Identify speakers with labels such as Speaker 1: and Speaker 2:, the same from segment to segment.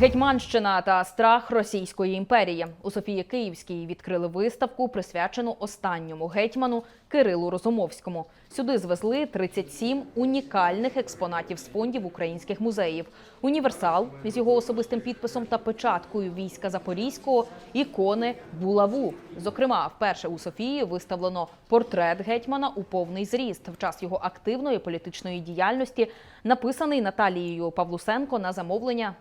Speaker 1: Гетьманщина та страх Російської імперії у Софії Київській відкрили виставку, присвячену останньому гетьману Кирилу Розумовському. Сюди звезли 37 унікальних експонатів з фондів українських музеїв. Універсал з його особистим підписом та печаткою війська Запорізького, ікони булаву. Зокрема, вперше у Софії виставлено портрет гетьмана у повний зріст в час його активної політичної діяльності, написаний Наталією Павлусенко на замовлення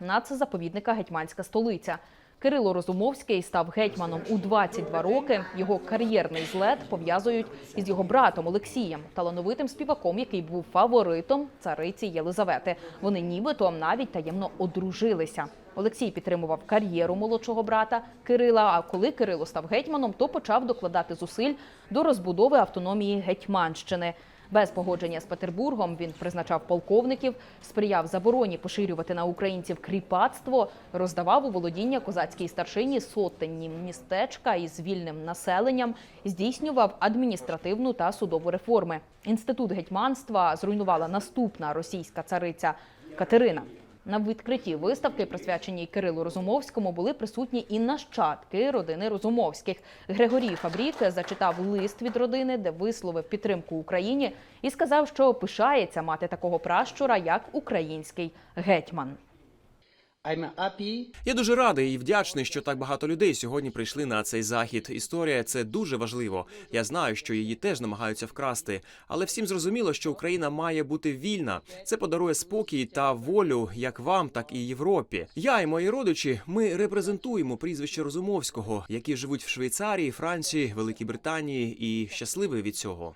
Speaker 1: нацзаповідника Гетьманська столиця. Кирило Розумовський став гетьманом у 22 роки. Його кар'єрний злет пов'язують із його братом Олексієм, талановитим співаком, який був фаворитом цариці Єлизавети. Вони нібито навіть таємно одружилися. Олексій підтримував кар'єру молодшого брата Кирила. А коли Кирило став гетьманом, то почав докладати зусиль до розбудови автономії Гетьманщини. Без погодження з Петербургом він призначав полковників, сприяв забороні поширювати на українців кріпацтво, роздавав у володіння козацькій старшині сотенні містечка із вільним населенням, здійснював адміністративну та судову реформи. Інститут гетьманства зруйнувала наступна російська цариця Катерина. На відкритті виставки, присвяченій Кирилу Розумовському, були присутні і нащадки родини Розумовських. Григорій Фабрік зачитав лист від родини, де висловив підтримку Україні і сказав, що пишається мати такого пращура, як український гетьман.
Speaker 2: Я дуже радий і вдячний, що так багато людей сьогодні прийшли на цей захід. Історія це дуже важливо. Я знаю, що її теж намагаються вкрасти, але всім зрозуміло, що Україна має бути вільна. Це подарує спокій та волю як вам, так і Європі. Я і мої родичі. Ми репрезентуємо прізвище Розумовського, які живуть в Швейцарії, Франції, Великій Британії і щасливі від цього.